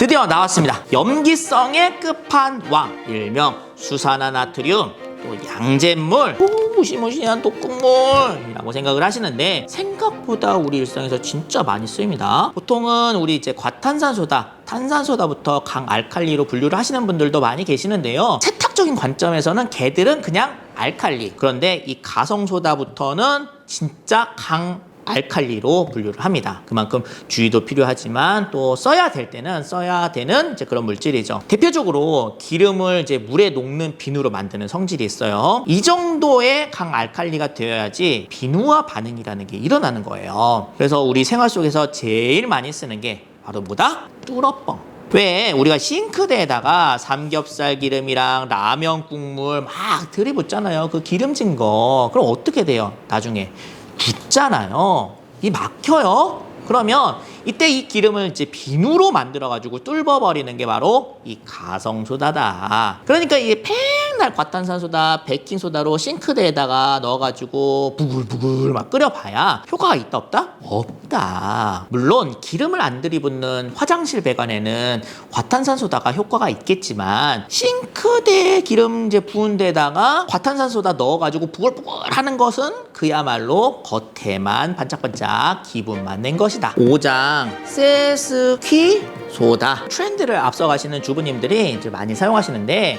드디어 나왔습니다. 염기성의 끝판왕 일명 수산화나트륨 또 양잿물 오, 무시무시한 독극물이라고 생각을 하시는데 생각보다 우리 일상에서 진짜 많이 쓰입니다. 보통은 우리 이제 과탄산소다, 탄산소다부터 강알칼리로 분류를 하시는 분들도 많이 계시는데요. 세탁적인 관점에서는 걔들은 그냥 알칼리. 그런데 이 가성소다부터는 진짜 강 알칼리로 분류를 합니다. 그만큼 주의도 필요하지만 또 써야 될 때는 써야 되는 이제 그런 물질이죠. 대표적으로 기름을 이제 물에 녹는 비누로 만드는 성질이 있어요. 이 정도의 강 알칼리가 되어야지 비누화 반응이라는 게 일어나는 거예요. 그래서 우리 생활 속에서 제일 많이 쓰는 게 바로 뭐다? 뚫어뻥. 왜 우리가 싱크대에다가 삼겹살 기름이랑 라면 국물 막 들이붓잖아요. 그 기름진 거. 그럼 어떻게 돼요? 나중에 붙잖아요. 이 막혀요. 그러면 이때 이 기름을 이제 비누로 만들어 가지고 뚫어 버리는 게 바로 이 가성소다다. 그러니까 이게 맨날 과탄산소다, 베킹소다로 싱크대에다가 넣어가지고 부글부글 막 끓여봐야 효과가 있다 없다? 없다. 물론 기름을 안 들이붓는 화장실 배관에는 과탄산소다가 효과가 있겠지만 싱크대 기름 이제 부은 데다가 과탄산소다 넣어가지고 부글부글 하는 것은 그야말로 겉에만 반짝반짝 기분만 낸 것이다. 5장 세스키 소다 트렌드를 앞서가시는 주부님들이 이제 많이 사용하시는데